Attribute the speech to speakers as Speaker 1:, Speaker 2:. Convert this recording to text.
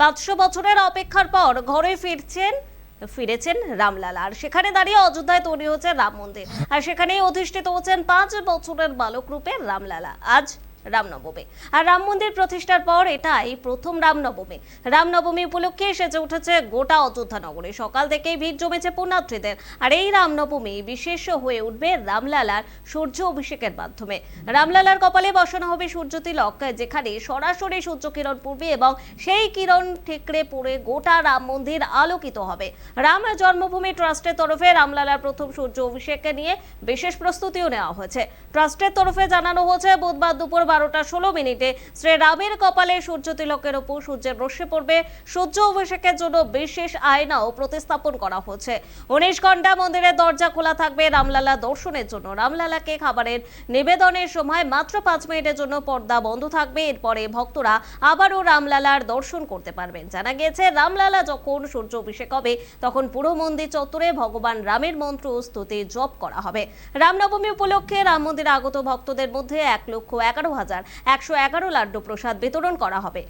Speaker 1: পাঁচশো বছরের অপেক্ষার পর ঘরে ফিরছেন, ফিরেছেন রামলালা। আর সেখানে দাঁড়িয়ে অযোধ্যায় তৈরি হচ্ছে রাম মন্দির। আর সেখানেই অধিষ্ঠিত হচ্ছেন পাঁচ বছরের বালক রূপে রামলালা। আজ রামনবমী। আর রাম মন্দির প্রতিষ্ঠার পর এটাই প্রথম রামনবমী। রামনবমী উপলক্ষে সেজে উঠেছে গোটা অযোধ্যা নগরে। সকাল থেকেই ভিড় জমেছে পুণ্যার্থীদের। আর এই রামনবমী বিশেষ হয়ে উঠবে রামলালার সূর্য অভিষেকের মাধ্যমে। রামলালার কপালে বসানো হবে সূর্য তিলক যেখানে সরাসরি সূর্য কিরণ পূর্বে এবং সেই কিরণ ঠিকরে পড়ে গোটা রাম মন্দির আলোকিত হবে। রাম জন্মভূমি ট্রাস্টের তরফে রামলালার প্রথম সূর্য অভিষেককে নিয়ে বিশেষ প্রস্তুতিও নেওয়া হয়েছে। ট্রাস্টের তরফে জানানো হয়েছে, বুধবার দুপুর বারোটা ষোলো মিনিটে শ্রী রামের কপালে সূর্য তিলকের ওপর সূর্যের রশ্মি পড়বে। সূর্য অভিষেকের জন্য বিশেষ আয়নাও প্রতিস্থাপন করা হচ্ছে। উনিশ ঘণ্টা মন্দিরের দরজা খোলা থাকবে রামলালা দর্শনের জন্য। রামলালাকে খাবারের নিবেদনের সময় মাত্র পাঁচ মিনিটের জন্য পর্দা বন্ধ থাকবে। এরপরে ভক্তরা আবারও রামলালার দর্শন করতে পারবেন। জানা গিয়েছে, রামলালা যখন সূর্য অভিষেক হবে, তখন পুরো মন্দির চত্বরে ভগবান রামের মন্ত্র স্তুতি জপ করা হবে। রামনবমী উপলক্ষে রাম মন্দিরে আগত ভক্তদের মধ্যে এক লক্ষ এগারো হাজার। একশো এগারো লাড্ডু প্রসাদ বিতরণ করা হবে।